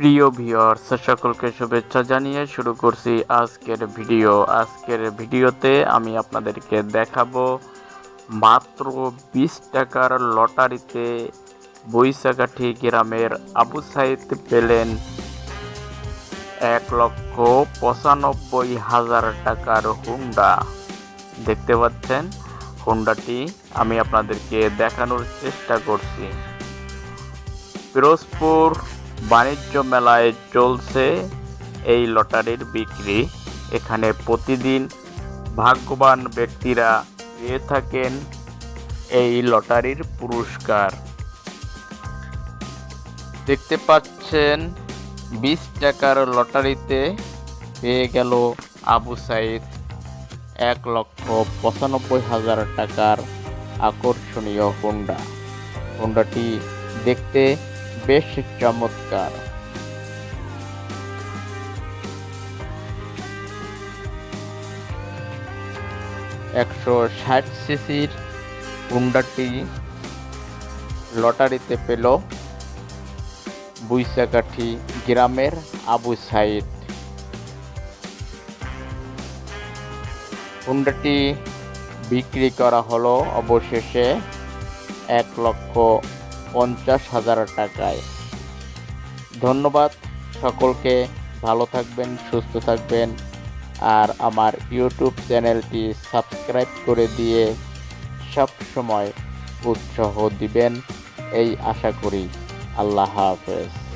প্রিয় ভিউয়ার্স, সকলকে শুভেচ্ছা জানিয়ে শুরু করছি আজকের ভিডিও। আজকের ভিডিওতে আমি আপনাদেরকে দেখাবো মাত্র বিশ টাকার লটারিতে বৈশাখাঠি গ্রামের আবু সাইদ পেলেন এক লক্ষ পঁচানব্বই হাজার টাকার হুন্ডা। দেখতে পাচ্ছেন, হুন্ডাটি আমি আপনাদেরকে দেখানোর চেষ্টা করছি। পিরোজপুর বাণিজ্য মেলায় চলছে এই লটারির বিক্রি। এখানে প্রতিদিন ভাগ্যবান ব্যক্তিরা পেয়ে থাকেন এই লটারির পুরস্কার। দেখতে পাচ্ছেন, বিশ টাকার লটারিতে পেয়ে গেল আবু সাইদ। এক লক্ষ পঁচানব্বই হাজার টাকার আকর্ষণীয় হোন্ডা। হোন্ডাটি দেখতে বেশ চমৎকার। একশো ষাট সিসির হুন্ডাটি লটারিতে পেল বুইসাকাঠি গ্রামের আবু সাইদ। হুন্ডাটি বিক্রি করা হলো অবশেষে এক লক্ষ পঞ্চাশ হাজার টাকায়। ধন্যবাদ সকলকে, ভালো থাকবেন, সুস্থ থাকবেন, আর আমার ইউটিউব চ্যানেলটি সাবস্ক্রাইব করে দিয়ে সব সময় উৎসাহ দিবেন, এই আশা করি। আল্লাহ হাফেজ।